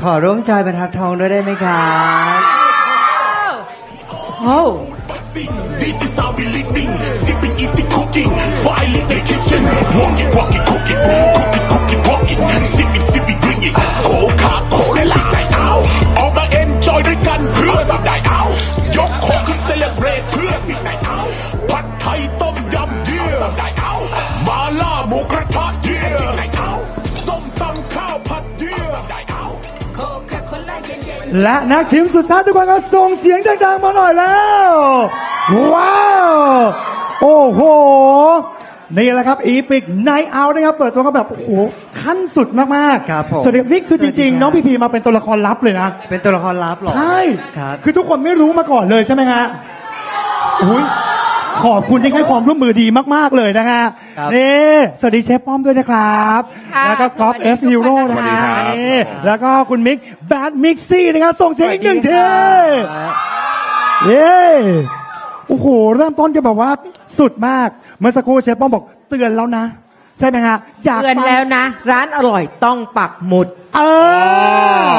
ขอร่วมจอยบรรทัดทองด้วยได้ไหมครับโอ้ This is how we living, sipping, eating, cooking, file in the kitchen, walking, walking, cooking, cooking, cooking, walking, sipping, sipping, drinking, Coca-Cola ได้เอาออกมา enjoy ด้วยกันเพื่อสับได้เอาย และนักชิมสุดท้ายทุกคนก็ส่งเสียงดังๆมาหน่อยแล้ว ว้าว โอ้โห นี่แหละครับอีพิกไนเอานะครับ เปิดตัวก็แบบโอ้โหขั้นสุดมากๆครับผมสวัสดีครับนี่คือจริง ๆ น้องพีพีมาเป็นตัวละครลับเลยนะ เป็นตัวละครลับเหรอ ใช่ ครับ คือทุกคนไม่รู้มาก่อนเลยใช่ไหมฮะอุ้ย ขอบคุณที่ให้ความร่วมมือดีมาก ๆ เลยนะฮะครับนี่สวัสดีเชฟป้อมด้วยนะครับ ค่ะแล้วก็กอล์ฟสเอวัสฟดีฮีโร่ทุกนะคนฮะนะคะนี่แล้วก็คุณมิกแบดมิกซี่นะครับส่งเสียงอีกหนึ่งเท เย้โอ้โห เริ่มต้นจะแบบว่าสุดมาก เมื่อสักครู่เชฟป้อมบอกเตือนแล้วนะ ใช่ไหมฮะอยากเตือนฟังแล้วนะ ร้านอร่อยต้องปักหมุด เออ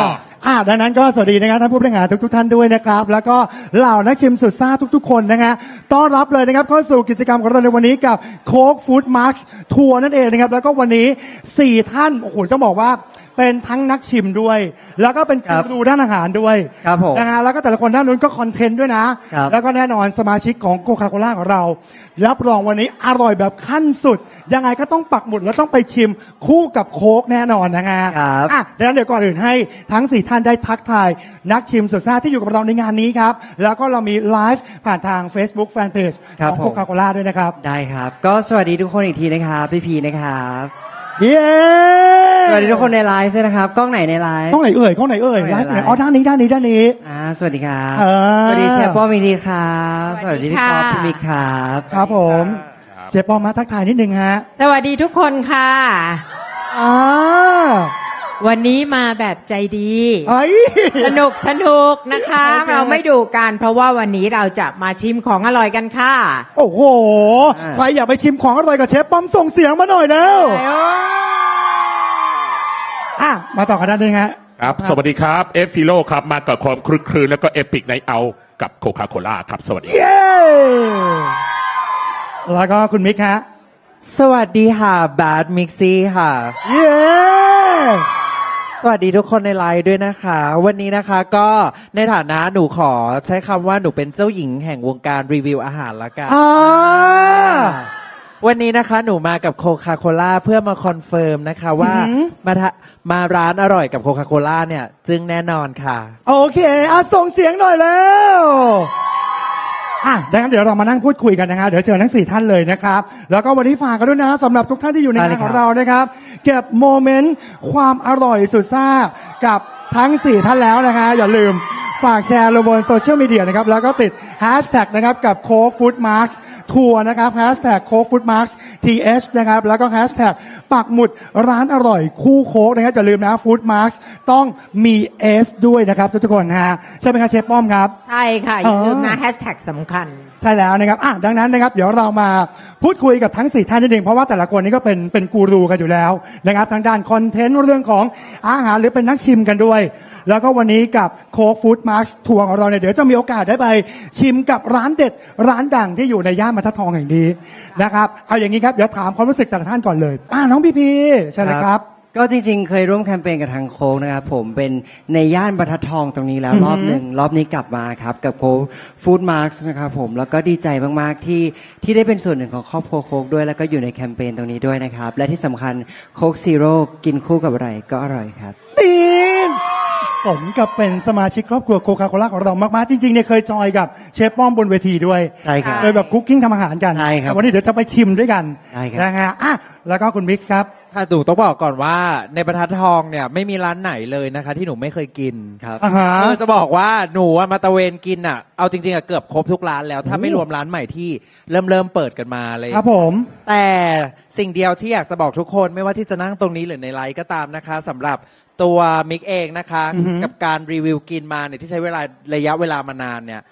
อ่าดังนั้นก็สวัสดีนะครับท่านผู้บริหารทุกๆท่านด้วยนะครับ แล้วก็เหล่านักชิมสุดซ่าทุกๆ คนนะฮะต้อนรับเลยนะครับเข้าสู่กิจกรรมของเราในวันนี้กับโค้กฟู้ดมาร์คทัวร์นั่นเองนะครับ แล้วก็วันนี้ 4 ท่านโอ้โหต้องบอกว่า เป็นทั้งนักชิมด้วย แล้วก็เป็นครับกูรูด้านอาหารด้วยครับผมนะฮะแล้วก็แต่ละคนด้านนู้นก็คอนเทนต์ด้วยนะ ครับแล้วก็แน่นอนสมาชิกของโคคาโคล่าของเรา รับรองวันนี้อร่อยแบบขั้นสุด ยังไงก็ต้องปักหมุดแล้วต้องไปชิมคู่กับโค้กแน่นอนนะฮะครับ อะดังนั้นเดี๋ยวก่อนอื่นให้ทั้ง 4 ท่านได้ทักทาย นักชิมสุดซ่าที่อยู่กับเราในงานนี้ครับ แล้วก็เรามีไลฟ์ผ่านทาง Facebook Fanpage ครับของผม โคคาโคล่าด้วยนะครับ ได้ครับ ก็สวัสดีทุกคนอีกทีนะครับ พี่พีนะครับ เย้สวัสดีทุกคนในไลฟ์ด้วยนะครับ กล้องไหนในไลฟ์ กล้องไหนเอ่ยกล้องไหนเอ่ยกล้องไหนไลฟ์ไหนไลฟ์อ๋อด้านนี้ด้านนี้ด้านนี้ อ่า สวัสดีครับ เออ สวัสดีเชฟป้อมอีกทีครับสสวัวัสสดีดีพี่ค่ะป๊อปพี่มิกครับ ครับผมเชฟปอมมาทักทายนิดนึงฮะ สวัสดีทุกคนค่ะ อ่า วันนี้มาแบบใจดีไอ้สนุกสนุกนะคะ โอเค เราไม่ดูกันเพราะว่าวันนี้เราจะมาชิมของอร่อยกันค่ะโอ้โห อ่า ใครอยากไปชิมของอร่อยกับเชฟป้อมส่งเสียงมาหน่อยแล้วอะมาต่อกันด้านนี้ฮะ ครับ สวัสดีครับ เอฟฟิโลครับ มากับความคลึกคลืนแล้วก็เอปิกในเอากับโคคาโคล่าครับ สวัสดี เย้ แล้วก็คุณมิกฮะ สวัสดีค่ะ บาร์ดมิกซี่ค่ะ เย้ สวัสดีทุกคนในไลน์ด้วยนะคะ วันนี้นะคะก็ในฐานะหนูขอใช้คำว่าหนูเป็นเจ้าหญิงแห่งวงการรีวิวอาหารละกันอ่าวันนี้นะคะหนูมากับโคคาโคล่าเพื่อมาคอนเฟิร์มนะคะว่าอือหือมาทะมาร้านอร่อยกับโคคาโคล่าเนี่ย จึงแน่นอนค่ะ โอเคอะส่งเสียงหน่อยแล้ว อะดังนั้นเดี๋ยวเรามานั่งพูดคุยกันนะครับเดี๋ยวเชิญทั้งสี่ท่านเลยนะครับ แล้วก็วันนี้ฝากกันด้วยนะสำหรับทุกท่านที่อยู่ในได้งาเลนยขครัอบงเรานะครับ เก็บโมเมนต์ความอร่อยสุดซ่ากับทั้ง4ท่านแล้วนะฮะอย่าลืมฝากแชร์ลงบนโซเชียลมีเดียนะครับ แล้วก็ติดแฮชแท็กนะครับกับโค้กฟู้ดมาร์คทัวร์นะครับแฮชแท็กโค้กฟู้ดมาร์คทีเอชนะครับ แล้วก็แฮชแท็ก ปักหมุดร้านอร่อยคู่โค้กนะครับอย่าลืมนะฟู้ดมาร์คต้องมีเอสด้วยนะครับทุกๆคนนะฮะใช่ไหมครับเชฟป้อมครับ ใช่ค่ะ อย่าลืมอ๋นะอแฮชแท็กสำคัญ ใช่แล้วนะครับอะดังนั้นนะครับ เดี๋ยวเรามาพูดคุยกับทั้ง 4 ท่านนิดนึงเพราะว่าแต่ละคนนี้ก็เป็นเป็นกูรูกันอยู่แล้วนะครับทางด้านคอนเทนต์เรื่องของอาหารหรือเป็นนักชิมกันด้วย แล้วก็วันนี้กับโค้กฟู้ดมาร์ชทัวร์ของเราเนี่ยเดี๋ยวจะมีโอกาสได้ไปชิมกับร้านเด็ด ร้านดังที่อยู่ในย่านบรรทัดทองแห่งนี้นะครับเอาอย่างนี้ครับเดี๋ยวถามความรู้สึกแต่ละท่านก่อนเลยอ่าน้องพีพีใช่เลยครับ ก็จริงๆ เคยร่วมแคมเปญกับทางโค้กนะครับผมเป็นในย่านบรรทัดทองตรงนี้แล้วอือหือรอบหนึ่งรอบนี้กลับมาครับกับโค้กฟู้ดมาร์คนะครับผมแล้วก็ดีใจมากๆที่ที่ได้เป็นส่วนหนึ่งของครอบครัวโค้กด้วยแล้วก็อยู่ในแคมเปญตรงนี้ด้วยนะครับ และที่สำคัญโค้กซีโร่กินคู่กับอะไรก็อร่อยครับตีน สมกับเป็นสมาชิกครอบครัวโคคาโคล่าของเรามากๆจริงๆเนี่ยเคยจอยกับเชฟป้อมบนเวทีด้วยใช่ครับเคยแบบคุกกิ้งทำอาหารกันใช่ครับแต่วันนี้เดี๋ยวจะไปชิมด้วยกันใช่ครับ นะฮะอะแล้วก็คุณมิกซ์ครับค่ะหนูต้องบอกก่อนว่าในบรรทัดทองเนี่ยไม่มีร้านไหนเลยนะคะ ที่หนูไม่เคยกินครับอ่าฮะคือจะบอกว่าหนูอะมาตะเวนกินอะเอาจริงๆอะเกือบครบทุกร้านแล้ว ถ้าไม่รวมร้านใหม่ที่เริ่มเริ่มเปิดกันมาเลยครับผม แต่สิ่งเดียวที่อยากจะบอกทุกคนไม่ว่าที่จะนั่งตรงนี้หรือในไลฟ์ก็ตามนะคะสำหรับ ตัวมิกเองนะคะ อือฮึกับการรีวิวกินมาเนี่ยที่ใช้เวลาระยะเวลามานานเนี่ย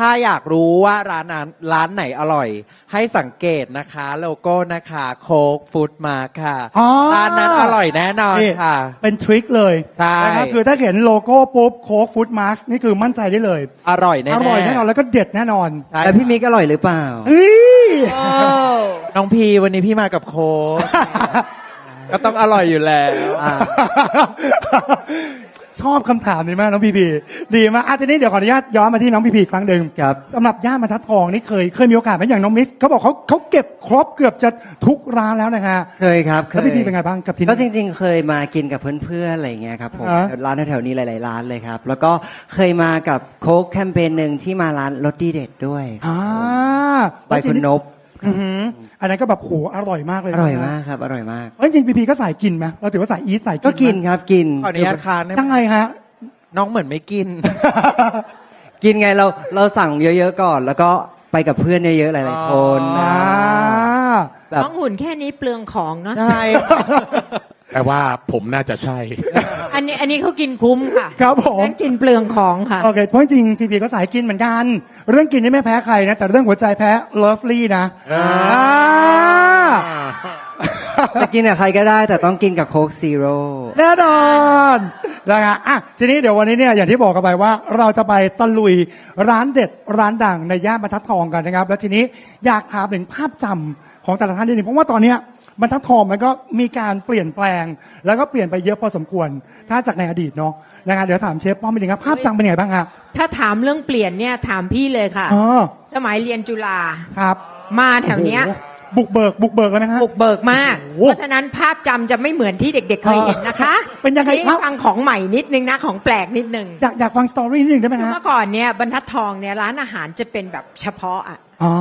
ถ้าอยากรู้ว่าร้านนั้นร้านไหนอร่อย ให้สังเกตนะคะ โลโก้นะคะโคกฟู้ดมาค่ะอ๋อ ร้านนั้นอร่อยแน่นอนนี่ค่ะ เป็นทริคเลยใช่ นะครับคือถ้าเห็นโลโก้ปุ๊บโค้กฟู้ดมาร์นี่คือมั่นใจได้เลยอร่อยแน่ๆอร่อยแน่นอนแล้วก็เด็ดแน่นอนใช่แล้วพี่มิกอร่อยหรือเปล่า เฮ้ยโอ้น้องพีวันนี้พี่มากับโค้ก ก็ต้องอร่อยอยู่แล้วอ่าชอบคำถามนี้มากน้องพีพีดีมากอาทีนี้เดี๋ยวขออนุญาตย้อนมาที่น้องพีพีอีกครั้งหนึ่งครับ สำหรับย่านบรรทัดทองนี่เคยเคยมีโอกาสไหมอย่างน้องมิสเขาบอกเขาเขาเก็บครบเกือบจะทุกร้านแล้วนะฮะ เคยครับเคแล้วยพี่พีเป็นไงบ้างกับที่ก็นี่จริง ๆ เคยมากินกับเพื่อนๆอะไรอย่างเงี้ยครับผมอ่าร้านแถวๆนี้หลายๆร้านเลยครับ แล้วก็เคยมากับโค้กแคมเปญหนึ่งที่มาร้านรสดีเด็ดด้วยอ่า ไปคุณนบ อือหืออันนั้นก็แบบโหอร่อยมากเลยอร่อยมากครับ อร่อยมากเอ้ยจริงพีพีก็สายกินไหมเราถือว่าสายอีทสายกินก็กินไหมครับกินขออนุญาตคานได้ไหมยังไงฮะ น้องเหมือนไม่กิน กินไงเราเราสั่งเยอะๆก่อน แล้วก็ไปกับเพื่อนเยอะๆหลายๆคนอ่าแบบ น้องหุ่นแค่นี้เปลืองของเนาะ ใช่ แต่ว่าผมน่าจะใช่ อันนี้อันนี้เขากินคุ้มค่ะครับผม นั่นกินเปลืองของค่ะ โอเคเพราะจริงๆพีพีก็สายกินเหมือนกัน เรื่องกินนี่ไม่แพ้ใครนะ แต่เรื่องหัวใจแพ้เลิฟลี่นะอ่า อ่าจะกินกับใครก็ได้แต่ต้องกินกับโค้กซีโร่ แน่นอนนะฮะอะทีนี้เดี๋ยววันนี้เนี่ยอย่างที่บอกกันไปว่าเราจะไปตะลุยร้านเด็ดร้านดังในย่านบรรทัดทองกันนะครับ แล้วทีนี้อยากถามถึงภาพจำของแต่ละท่านนิดนึงเพราะว่าตอนเนี้ย บรรทัดทองมันก็มีการเปลี่ยนแปลง แล้วก็เปลี่ยนไปเยอะพอสมควร ถ้าจากในอดีตเนาะนะฮะเดี๋ยวถามเชฟป้อมไปนึงครับภาพจำเป็นยังไงบ้างฮะถ้าถามเรื่องเปลี่ยนเนี่ยถามพี่เลยค่ะ อ๋อสมัยเรียนจุฬาครับมาแถวเนี้ย โอ้โหบุกเบิกบุกเบิกแล้วนะฮะ บุกเบิกมาก โอ้โหเพราะฉะนั้นภาพจำจะไม่เหมือนที่เด็ก ๆ เคยเห็นนะคะเป็นยังไงนี่ครับ ฟังของใหม่นิดนึงนะ ของแปลกนิดนึงอยากอยากฟังสตอรี่นิดนึงได้ไหมคือฮะเมื่อก่อนเนี่ยบรรทัดทองเนี่ยร้านอาหารจะเป็นแบบเฉพาะอะ อ๋อ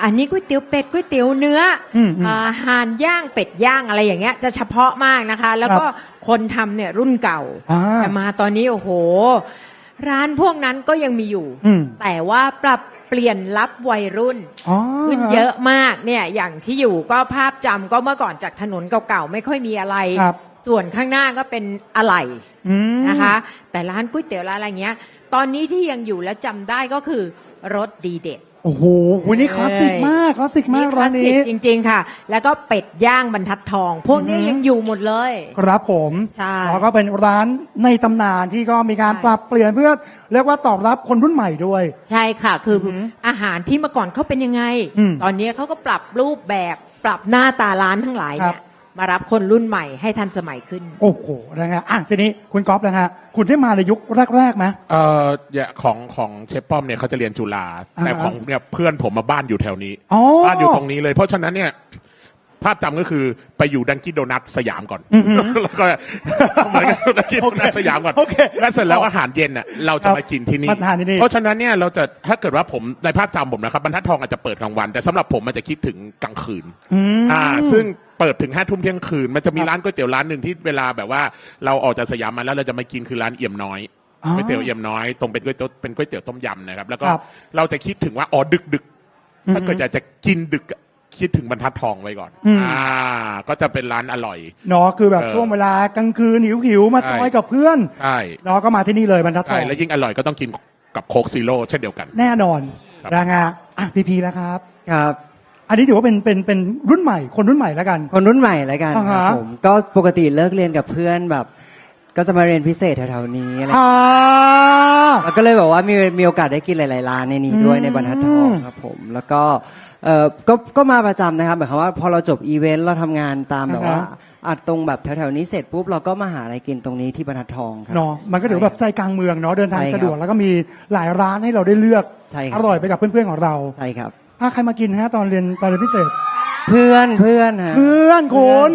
อ่าอันนี้ก๋วยเตี๋ยวเป็ดก๋วยเตี๋ยวเนื้ออมอืมอาหารย่างเป็ดย่างอะไรอย่างเงี้ย จะเฉพาะมากนะคะ แล้วก็คนทำเนี่ยรุ่นเก่าอ่าแต่มาตอนนี้โอ้โห ร้านพวกนั้นก็ยังมีอยู่อืมแต่ว่าปรับเปลี่ยนรับวัยรุ่นอ๋อขึ้นเยอะมากเนี่ยอย่างที่อยู่ก็ภาพจำก็เมื่อก่อนจากถนนเก่าๆไม่ค่อยมีอะไรครับส่วนข้างหน้าก็เป็นอะไหล่อืมนะคะ แต่ร้านก๋วยเตี๋ยวร้านอะไรเงี้ย ตอนนี้ที่ยังอยู่และจำได้ก็คือรสดีเด็ด โอ้โหวันนี้คลาสสิกมากคลาสสิกมากคร้าลานสสินี้กจริง ๆ ค่ะ แล้วก็เป็ดย่างบรรทัดทอง พวกนี้อือหือยังอยู่หมดเลย ครับผมใช่แล้วก็เป็นร้านในตำนานที่ก็มีการใช่ ปรับเปลี่ยนเพื่อเรียกว่าตอบรับคนรุ่นใหม่ด้วย ใช่ค่ะ คือออหืออาหารที่เมื่อก่อนเขาเป็นยังไง อืมตอนนี้เขาก็ปรับรูปแบบปรับหน้าตาร้านทั้งหลายเนี่ครัยบ มารับคนรุ่นใหม่ให้ทันสมัยขึ้น โอ้โหนะฮะอะทีนี้คุณก๊อฟนะฮะคุณได้มาในยุคแรกๆไหม เอ่ออย่าของของเชฟป้อมเนี่ยเขาจะเรียนจุฬาอ่าแต่ของเนี่ยเพื่อนผมมาบ้านอยู่แถวนี้ อ๋อบ้านอยู่ตรงนี้เลย เพราะฉะนั้นเนี่ยภาพจำก็คือไปอยู่ดังกี้โดนัทสยามก่อนอืมแล้วก็เหมือนกับดังกี้โดนัทสยามก่อนโอเคแล้วเสร็จแล้วอาหารเย็นน่ะเราจะมากินที่นี่ มาทานที่นี่ เพราะฉะนั้นเนี่ยเราจะถ้าเกิดว่าผมในภาพจำผมนะครับบรรทัดทองอาจจะเปิดกลางวัน แต่สำหรับผมมันจะคิดถึงกลางคืนอืมอ่าซึ่ง เปิดถึงห้าทุ่มเที่ยงคืน มันจะมีร้านก๋วยเตี๋ยวร้านหนึ่งที่เวลาแบบว่าเราออกจากสยามมาแล้วเราจะมากินคือร้านเอี่ยมน้อยอ๋อก๋วยเตี๋ยวเอี่ยมน้อยตรงเป็นก๋วยเตี๋ยวเป็นก๋วยเตี๋ยวต้มยำนะครับ แล้วก็ครับเราจะคิดถึงว่าอ๋อดึกดึกๆอืมถ้าเกิดอยากจะกินดึกอะคิดถึงบรรทัดทองไว้ก่อนอืม อ่าก็จะเป็นร้านอร่อย เนาะคือแบบเออช่วงเวลากลางคืนหิวๆมาใช่ จอยกับเพื่อนใช่เนาะก็มาที่นี่เลยบรรทัดทใช่องแล้วยิ่งอร่อยก็ต้องกินกับโค้กซีโร่เช่นเดียวกัน แน่นอนครับ นะฮะอะพีพีแล้วครับ ครับ อันนี้ถือว่าเป็นเป็นเป็นรุ่นใหม่คนรุ่นใหม่แล้วกัน คนรุ่นใหม่แล้วกันอ่าคฮะ รับผมก็ปกติเลิกเรียนกับเพื่อนแบบ ก็จะมาเรียนพิเศษแถวๆนี้อะไรอ่า แล้วก็เลยแบบว่ามีมีโอกาสได้กินหลายๆร้านในนี้ด้วยอืม ในบรรทัดทองครับผม แล้วก็เออก็ก็มาประจำนะครับหมายความว่าพอเราจบอีเวนต์เราทำงานตามแบบว่าอ่าฮะอัดตรงแบบแถวๆนี้เสร็จปุ๊บเราก็มาหาอะไรกินตรงนี้ที่บรรทัดทองครับ เนาะมันก็ถือว่าแบบใจกลางเมืองเนาะเดินทางใช่ครับสะดวกแล้วก็มีหลายร้านให้เราได้เลือกใช่ครับ อร่อยไปกับเพื่อนๆของเรา ใช่ครับ พาใครมากินฮะตอนเรียนตอนเรียนพิเศษ เพื่อนเพื่อนฮะเพื่อนคุณ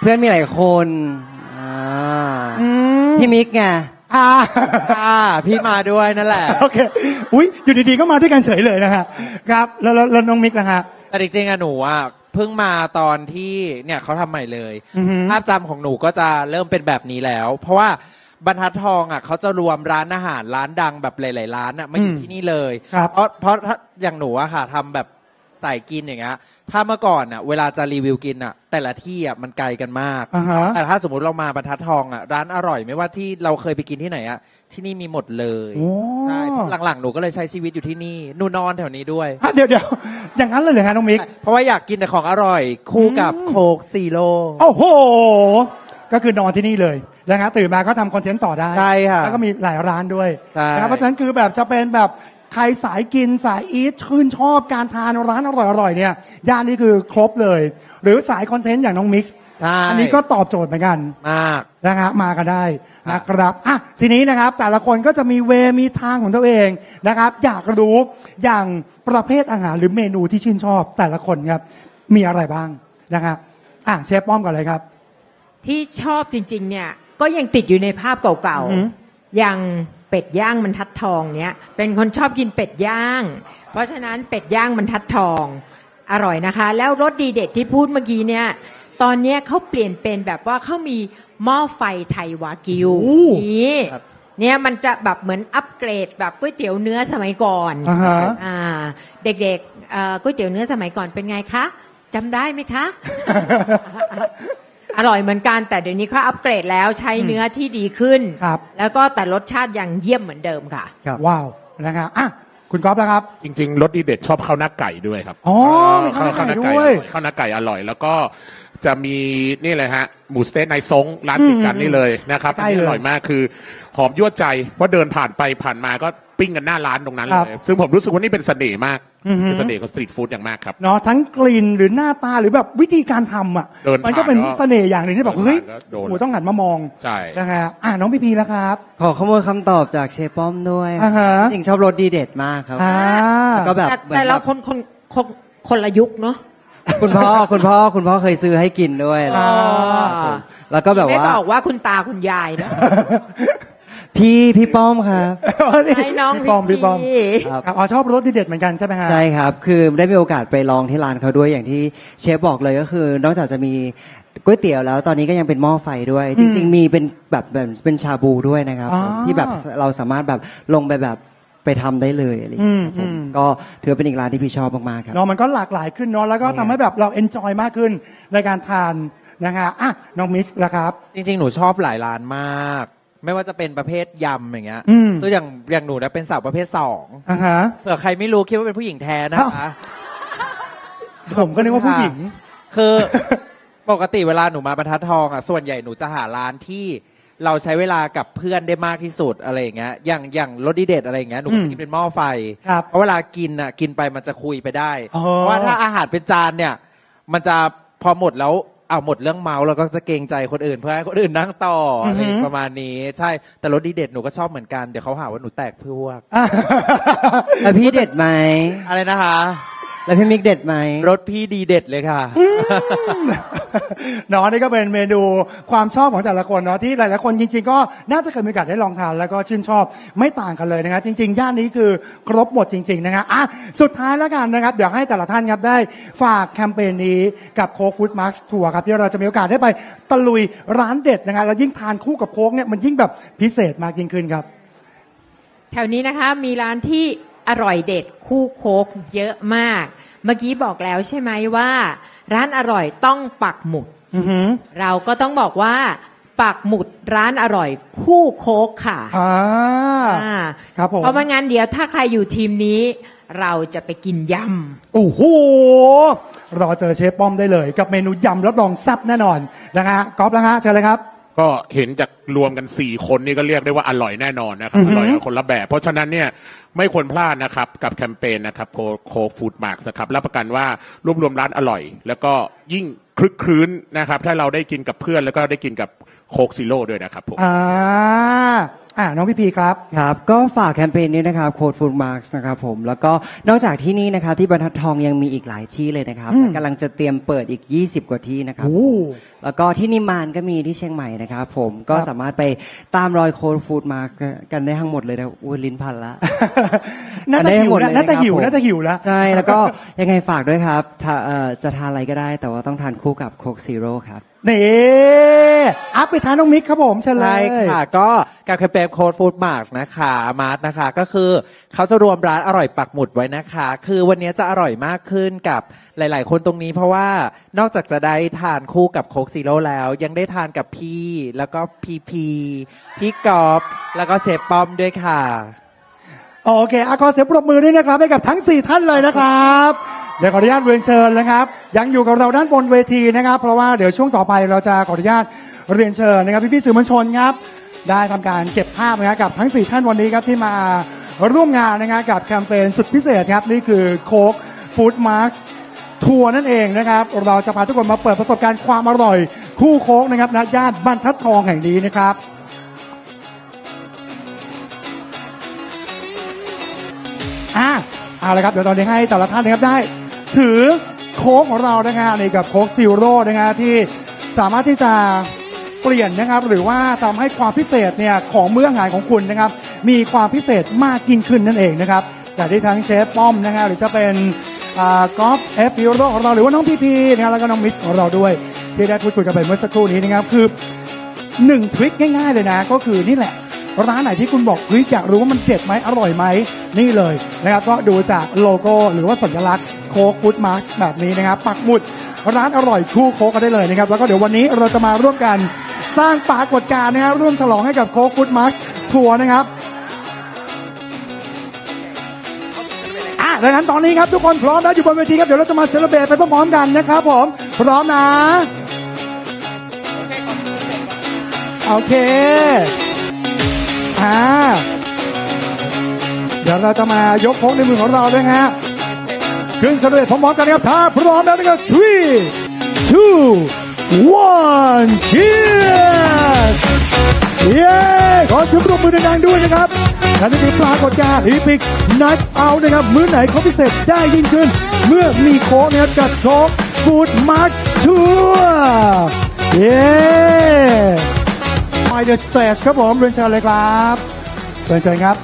เพื่อนมีหลายคนอ่าอืมพี่มิกไงอ่าค่ะพี่มาด้วยนั่นแหละ โอเคอุ้ยอยู่ดีๆก็มาด้วยกันเฉยเลยนะฮะครับแล้วแล้วแล้วน้องมิกนะฮะ แต่จริงๆอะหนูอะเพิ่งมาตอนที่เนี่ยเขาทำใหม่เลยอือหือภาพจำของหนูก็จะเริ่มเป็นแบบนี้แล้ว เพราะว่า บรรทัดทองอะเขาจะรวมร้านอาหารร้านดังแบบหลายๆร้านอะมาอยู่อืมที่นี่เลย ครับ เพราะเพราะถ้าอย่างหนูอะค่ะทำแบบสายกินอย่างเงี้ยถ้าเมื่อก่อนอะเวลาจะรีวิวกินอะ แต่ละที่อะมันไกลกันมาก อ่าฮะ แต่ถ้าสมมติเรามาบรรทัดทองอะร้านอร่อยไม่ว่าที่เราเคยไปกินที่ไหนอะที่นี่มีหมดเลยโอ้ ใช่หลังๆหนูก็เลยใช้ชีวิตอยู่ที่นี่หนูนอนแถวนี้ด้วย อะเดี๋ยวเดี๋ยวอย่างนั้นเลยเหรอฮะน้องมิก เพราะว่าอยากกินแต่ของอร่อย คู่กับอืม โค้กซีโร่โอ้โห ก็คือนอนที่นี่เลย นะฮะตื่นมาก็ทำคอนเทนต์ต่อได้ใช่ค่ะแล้วก็มีหลายร้านด้วยใช่ นะครับเพราะฉะนั้นคือแบบจะเป็นแบบใครสายกินสายอีทชื่นชอบการทานร้านอร่อยๆเนี่ยย่านนี้คือครบเลย หรือสายคอนเทนต์อย่างน้องมิกซ์ใช่อันนี้ก็ตอบโจทย์เหมือนกัน มาก นะฮะมากันได้นะครับอะทีนี้นะครับแต่ละคนก็จะมีเวมีทางของตัวเองนะครับ อยากรู้อย่างประเภทอาหารหรือเมนูที่ชื่นชอบแต่ละคนครับ มีอะไรบ้างนะครับอะเชฟป้อมก่อนเลยครับ ที่ชอบจริง ๆ เนี่ย ก็ยังติดอยู่ในภาพเก่าอือหือๆอย่างเป็ดย่างมันทัดทองเนี่ยเป็นคนชอบกินเป็ดย่าง เพราะฉะนั้นเป็ดย่างมันทัดทองอร่อยนะคะ แล้วรสดีเด็ดที่พูดเมื่อกี้เนี่ย ตอนเนี้ยเขาเปลี่ยนเป็นแบบว่าเขามีหม้อไฟไทยวากิวโอ้นี่ครับเนี่ยมันจะแบบเหมือนอัปเกรดแบบก๋วยเตี๋ยวเนื้อสมัยก่อนอ่าฮะอ่าเด็กๆเอ่อก๋วยเตี๋ยวเนื้อสมัยก่อนเป็นไงคะจำได้ไหมคะ อร่อยเหมือนกันแต่เดี๋ยวนี้เขาอัปเกรดแล้วใช้เนื้อที่ดีขึ้น ครับ แล้วก็แต่รสชาติยังเยี่ยมเหมือนเดิมค่ะ ครับ ว้าวนะครับอะคุณก๊อฟแล้วครับ จริงๆรสดีเด็ดชอบข้าวหน้าไก่ด้วยครับอ๋อเมีข้าวหน้าไก่ข้าวหน้าด้วยอร่อยข้าวหน้าไก่อร่อย แล้วก็ จะมีนี่เลยฮะหมูสเต๊กในซงร้านติดกันนี่เลยนะครับใกล้อันนี้เลยอร่อยมากคือหอมยั่วใจว่าเดินผ่านไปผ่านมาก็ปิ้งกันหน้าร้านตรงนั้นครับเลยซึ่งผมรู้สึกว่านี่เป็นเสน่ห์มากอือฮึ เป็นเสน่ห์ของสตรีทฟู้ดอย่างมากครับ เนาะทั้งกลิ่นหรือหน้าตาหรือแบบวิธีการทำอะ เดินผ่านมันก็เป็นก็เสน่ห์อย่างหนึ่งที่แบบเดินเฮ้ยผ่านก็โดน โอ้ต้องหันมามองใช่ นะฮะอะน้องพีพีแล้วครับ ขอขโมยคำตอบจากเชฟป้อมด้วยอ่าฮะ จริงๆชอบรสดีเด็ดมากครับ อ่า แล้วก็แบบแต่เหมือนแต่เราแบบคนคนคนคนละยุคเนาะ คุณพ่อคุณพ่อคุณพ่อเคยซื้อให้กินด้วยอะไรอย่างเงี้ยครับผมแล้วก็แบบไม่ว่า บอกว่าคุณตาคุณยายนะ พี่พี่ป้อมครับให้น้องพี่ปอมพี่ปอมพี่ ครับ ครับอ๋อชอบรสดีเด็ดเหมือนกันใช่ไหมฮะ ใช่ครับ คือได้มีโอกาสไปลองที่ร้านเขาด้วยอย่างที่เชฟบอกเลยก็คือ นอกจากจะมีก๋วยเตี๋ยวแล้วตอนนี้ก็ยังเป็นหม้อไฟด้วย จริง ๆ มีเป็นแบบแบบเป็นชาบูด้วยนะครับผมอ่าที่แบบเราสามารถแบบลงไปแบบ ไปทำได้เลยอะไรอย่างเงี้ยครับผมอืมอืม ก็ถือว่าเป็นอีกร้านที่พี่ชอบมากๆครับ เนาะมันก็หลากหลายขึ้นเนาะแล้วก็ทำให้แบบเราเอนจอยมากขึ้นในการทานนะฮะอะน้องมิกซ์แล้วครับ จริงๆ หนูชอบหลายร้านมาก ไม่ว่าจะเป็นประเภทยำอย่างเงี้ยอืม คืออย่างอย่างหนูเนี่ยเป็นสาวประเภทสองอ่าฮะ เผื่อใครไม่รู้คิดว่าเป็นผู้หญิงแท้นะคะ ผมก็นึกว่าผู้หญิง คือ ปกติเวลาหนูมาบรรทัดทองอะส่วนใหญ่หนูจะหาร้านที่ เราใช้เวลากับเพื่อนได้มากที่สุดอะไรอย่างเงี้ยอย่างอย่างรสดีเด็ดอะไรอย่างเงี้ยหนูก็อืจะมกินเป็นหม้อไฟครับเพราะเวลากินอะกินไปมันจะคุยไปได้อ๋อ เพราะว่าถ้าอาหารเป็นจานเนี่ย มันจะพอหมดแล้วเอาหมดเรื่องเมาส์เราก็จะเกรงใจคนอื่นเพื่อให้คนอื่นนั่งต่ออะไรประมาณนี้ ใช่แต่รสดีเด็ดหนูก็ชอบเหมือนกันเดี๋ยวเขาหาว่าหนูแตกพวกอะแล้วพี่เด็ดไหมอะไรนะคะ แล้วพี่มิกเด็ดไหมรสพี่ดีเด็ดเลยค่ะ เนาะนี่ก็เป็นเมนูความชอบของแต่ละคนเนาะที่หลายๆคนจริง ๆ ก็น่าจะเคยมีโอกาสได้ลองทานแล้วก็ชื่นชอบไม่ต่างกันเลยนะครับจริง ๆ ย่านนี้คือครบหมดจริง ๆ นะครับอะสุดท้ายแล้วกันนะครับเดี๋ยวให้แต่ละท่านครับได้ฝากแคมเปญนี้กับโค้กฟู้ดมาร์คทัวร์ครับที่เราจะมีโอกาสได้ไปตะลุยร้านเด็ดนะครับแล้วยิ่งทานคู่กับโค้กเนี่ยมันยิ่งแบบพิเศษมากยิ่งขึ้นครับ แถวนี้นะคะมีร้านที่ อร่อยเด็ดคู่โคกเยอะมาก เมื่อกี้บอกแล้วใช่ไหมว่า ร้านอร่อยต้องปักหมุด อือหือเราก็ต้องบอกว่า ปักหมุดร้านอร่อยคู่โคกค่ะอ่าอ่าครับผมเพราะไม่งั้นเดี๋ยวถ้าใครอยู่ทีมนี้ เราจะไปกินยโอ้โหรอเจอเชฟป้อมได้เลย กับเมนูยำรับรองแซ่บแน่นอนนะฮะก๊อฟแล้วฮะเชิญเลยครับ ก็เห็นจากรวมกัน 4 คนนี่ก็เรียกได้ว่าอร่อยแน่นอนนะครับอือฮึอร่อยกันคนละแบบ เพราะฉะนั้นเนี่ยไม่ควรพลาดนะครับ กับแคมเปญนะครับโคโคฟู้ดมาร์กนะครับรับประกันว่ารวบรวมร้านอร่อย แล้วก็ยิ่งคลึกครื้นนะครับถ้าเราได้กินกับเพื่อนแล้วก็ได้กินกับโคกซิโร่ด้วยนะครับผม อ่าอ่าน้องพี่พีครับ ครับ ก็ฝากแคมเปญนี้นะครับโค้ดฟูดมาร์กนะครับผม แล้วก็นอกจากที่นี่นะครับที่บรรทัดทองยังมีอีกหลายที่เลยนะครับอืมและกำลังจะเตรียมเปิดอีก 20 กว่าที่นะครับ โอ้แล้วก็ที่นิมมานก็มีที่เชียงใหม่นะครับผมก็ครับสามารถไปตามรอยโค้ดฟูดมาร์กกันได้ทั้งหมดเลยนะอุ้ยลิ้นพันละ น่าจะหิวอันนี้หมดเลยนะน่าจะหิวนะครับผมน่าจะหิวแล้วใช่แล้วก็ยังไงฝากด้วยครับถ้าเอ่อจะทานอะไรก็ได้ แต่ว่าต้องทานคู่กับโค้กซีโร่ครับนี่อัพไปทานน้องมิกครับผมเชิญเลใช่ยค่ะ ก็กับแคมเปญโค้ดฟู้ดมาร์กนะคะมาร์ทนะคะ ก็คือเขาจะรวมร้านอร่อยปักหมุดไว้นะคะ คือวันนี้จะอร่อยมากขึ้นกับหลาย ๆ คนตรงนี้เพราะว่านอกจากจะได้ทานคู่กับโค้กซีโร่แล้ว ยังได้ทานกับพี่แล้วก็พีพีพี่กอฟแล้วก็เชฟป้อมด้วยค่ะ โอเคอาขอเสียงปรบมือด้วยนะครับให้กับทั้ง 4 ท่านเลยนะครับ เดี๋ยวขออนุญาตเรียนเชิญนะครับ ยังอยู่กับเราด้านบนเวทีนะครับ เพราะว่าเดี๋ยวช่วงต่อไปเราจะขออนุญาตเรียนเชิญนะครับพี่ๆสื่อมวลชนครับ ได้ทำการเก็บภาพนะครับกับทั้ง 4 ท่านวันนี้ครับที่มาร่วมงานนะครับกับแคมเปญสุดพิเศษครับนี่คือโค้กฟู้ดมาร์ค ทัวร์นั่นเองนะครับ เราจะพาทุกคนมาเปิดประสบการณ์ความอร่อย คู่โค้กนะครับณย่านบรรทัดทองแห่งนี้นะครับอ่าเอาละครับเดี๋ยวตอนนี้ให้แต่ละท่านนะครับได้ ถือโค้กของเรานะฮะนี่กับโค้กซิลโร่นะฮะที่สามารถที่จะเปลี่ยนนะครับ หรือว่าทำให้ความพิเศษเนี่ยของเมื้ออาหารของคุณนะครับ มีความพิเศษมากยิ่งขึ้นนั่นเองนะครับแต่ที่ทั้งเชฟป้อมนะฮะหรือจะเป็น กอล์ฟเอฟฟิโรของเราหรือว่าน้องพีพีนะฮะแล้วก็น้องมิสของเราด้วย ที่ได้พูดคุยกันไปเมื่อสักครู่นี้นะครับคือหนึ่งทริคง่ายๆเลยนะ ก็คือนี่แหละร้านไหนที่คุณบอกเฮ้ยอยากรู้ว่ามันเด็ดไหมอร่อยไหมนี่เลยนะครับก็ดูจากโลโก้หรือว่าสัญลักษณ์โค้กฟู้ดมาร์แบบนี้นะครับปักหมุดร้านอร่อยคู่โค้กกันได้เลยนะครับแล้วก็เดี๋ยววันนี้เราจะมาร่วมกันสร้างปรากฏการณ์นะครับร่วมฉลองให้กับโค้กฟู้ดมาร์ทัวร์นะครับ ดังนั้นตอนนี้ครับทุกคนพร้อมแล้วอยู่บนเวทีครับเดี๋ยวเราจะมาเซเลบรตไปพร้อมๆกันนะครับผมพร้อมนะ โอเคอ่าเดี๋ยวเราจะมายกโค้งในมือของเราด้วยฮะขึ้นสำเร็จพร้อมๆกันครับถ้าพร้อมแล้วนะครับ three two one cheers เย้ขอเสียงปรบมือดังๆด้วยนะครับ และนี่คือปรากฏการณ์อีพิกนัดเอานะครับ มื้อไหนเขาพิเศษได้ยิ่งขึ้น เมื่อมีโค้กนะครับกับโค้กฟูดมาร์ชทัวร์เย้ My The Stage ครับผมเรียนเชิญเลยครับเรียนเชิญครับ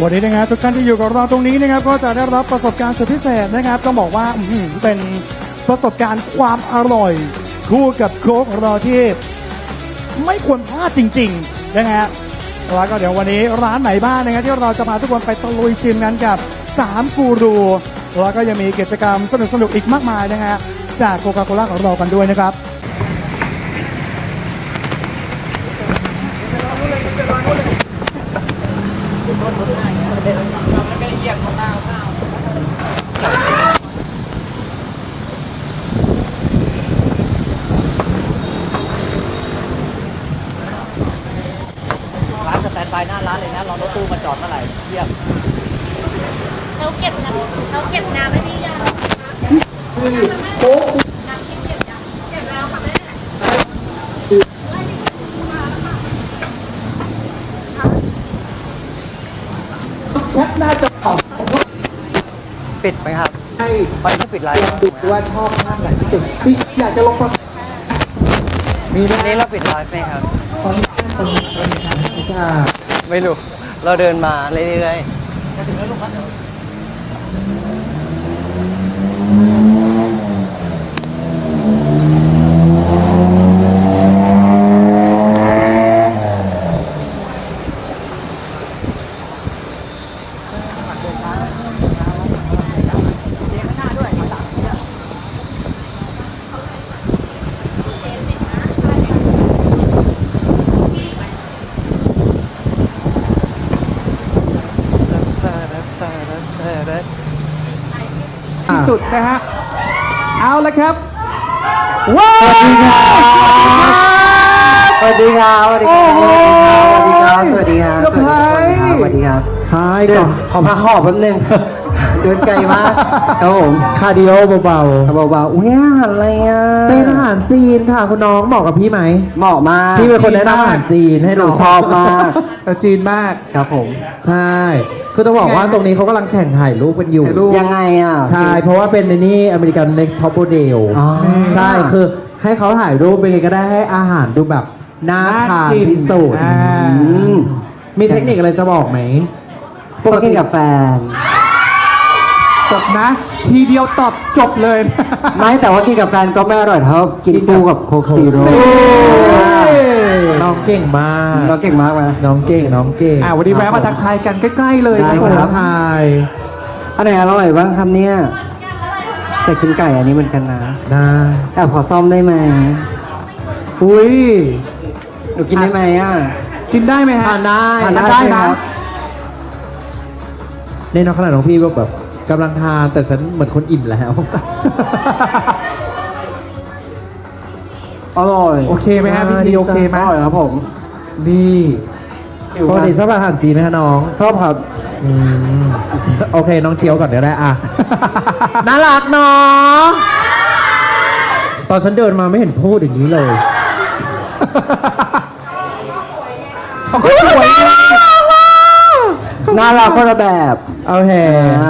วันนี้นะครับทุกท่านที่อยู่กับเราตรงนี้นะครับก็จะได้รับประสบการณ์สุดพิเศษนะครับต้องบอกว่าเป็นประสบการณ์ความอร่อย คู่กับโค้กของเราที่ไม่ควรพลาดจริงๆนะฮะแล้วก็เดี๋ยววันนี้ร้านไหนบ้างนะครับที่เราจะพาทุกคนไปตะลุยชิมกันกับ 3 กูรู แล้วก็ยังมีกิจกรรมสนุกๆอีกมากมายนะฮะจากโคคาโคล่าของเรากันด้วยนะครับร้านสแตนบายหน้าร้าน เลยนะรอรถตู้มาจอดเมื่อไหร่เทียบเราเก็บน้ำเราเก็บน้ำไว้นี่ยังน้ำที่เก็บยังเก็บแล้วค่ะแม่ปิดไหมครับใช่ไปไม่ปิดไลน์ดูว่าชอบภาคไหนที่สุดที่อยากจะลงประมีไหมวันนี้เราปิดไลน์ไหมครับตอนนี้ตอนนี้ตอนนี้ค่ะไม่รู้ เราเดินมาเรื่อยๆที่ สุดนะฮะ เอาละครับ ว้าวสวัสดีครับสวัสดีครับสวัสดีครับสวัสดีครับเซอร์ไพรส์สวัสดีครับใช่เดิก่นอนขอพักหอบแป๊บนึง เดินไกลมากครับผมคาร์ดิโอเบาเบาๆอุ้ยอาหารอะไรอะๆเป็นอาหารจีนค่ะคุณน้องเหมาะกับพี่ไหมเหมาะมากพี่เป็นคนแนะนำอาหารจีนให้หนูน้องชอบมากเออจีนมากครับผม ใช่คือต้องบอกว่าตรงนี้เขากำลังแข่งถ่ายรูปกันอยู่ ยังไงอะ ใช่ เพราะว่าเป็นในนี่อเมริกัน next top model อ๋อใช่คือให้เขาถ่ายรูปเป็นไงก็ได้ให้อาหารดูแบบน่าทานที่สุดอืมมีเทคนิคอะไรจะบอกไหมปกติกับแฟน จบนะ ทีเดียวตอบจบเลย ไม่แต่ว่ากินกับแฟนก็ไม่อร่อยเท่ากินคู่กับโคกซีโร่น้องเก่งมากเราเก่งมากไหมน้องเก่งน้องเก่งอ่าวันนี้แวะมาทักทายกันใกล้ๆเลยได้นะคครัรับบทายอันไหนอร่อยบ้างครับเนี่ยแต่กินไก่อันนี้เหมือนกันนะนะแอบขอซ่อมได้ไหมอุ้ยหนูกินได้ไหมอะกินได้ไหมฮะทานได้ทานได้ได้ใช่ไหมนะครับในน้องขนาดน้องพี่ก็แบบ กำลังทานแต่ฉันเหมือนคนอิ่มแล้ว อร่อยโอเคไหมฮะพี่พีโอเคไหม อร่อยครับผมนี่หิวปกมากติชอบอาหารจีนไหมคะน้องชอบครับอืมโอเคน้องเคี้ยวก่อนเดี๋ยวได้อะ น่ารักเนาะตอนฉันเดินมาไม่เห็นพูดอย่างนี้เลย น่ารักคนละแบบ โอเค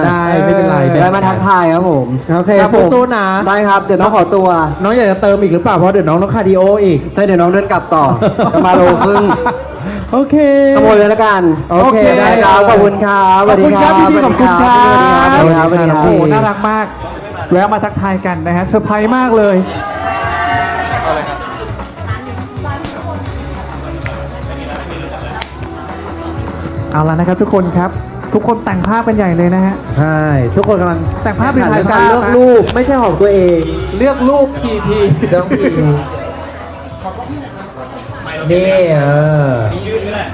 ได้ ไม่เป็นไรได้มาทักทายครับผมโอเคครับผมสู้ๆนะ ได้ครับ เดี๋ยวน้องขอตัว น้องอยากจะเติมอีกหรือเปล่า เพราะเดี๋ยวน้องต้องคาร์ดิโออีกใช่เดี๋ยวน้องเดินกลับต่อ จะมาโลครึ่งโอเค ขโมยเลยละกันโอเคได้ครับขอบคุณครับสวัสดีครับขอบคุณครับพี่ๆขอบคุณครับสวัสดีครับสวัสดีครับ โอ้โหน่ารักมาก แวะมาทักทายกันนะฮะเซอร์ไพรส์มากเลย เอาละนะครับทุกคนครับ ทุกคนแต่งภาพกันใหญ่เลยนะฮะ ใช่ ทุกคนกำลังแต่งภาพเป็นแข่งขันถ่ายในการภาพเลือกนะรูป ไม่ใช่ของตัวเองเลือกรูป PP เรื่องผีนี่เออ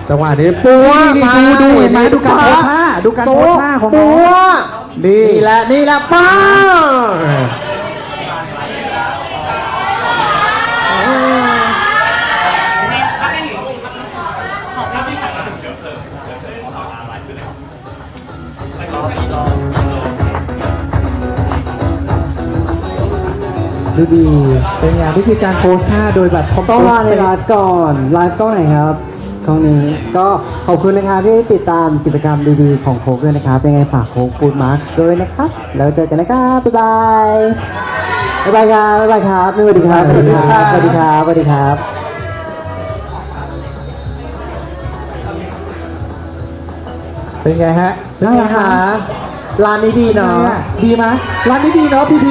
จังหวะนี้ปัวนี่มาดูดูเห็นไหมดูการโพสท่าดูการโพสท่าของน้องปัวนี่นี่แหละนี่แหละป้า ดูดีเป็นไงวิธีการโพสท่าโดยแบบคอมโพต้องสมาในไลฟ์ก่อนไลฟ์กล้องไหนครับกล้องนี้ก็ขอบคุณนะครับที่ติดตามกิจกรรมดีๆของโค้กด้วยนะครับยังไงฝากโค้กฟูดมาร์คด้วยนะครับแล้วเจอกันนะครับบ๊ายบายบ๊ายบายครับบ๊ายบายครับสวัสดีครับสวัสดีครับสวัสดีครับสวัสดีครับเป็นไงฮะน่ารักนะร้านนี้ดีเนาะดีไหมร้านนี้ดีเนาะพีพี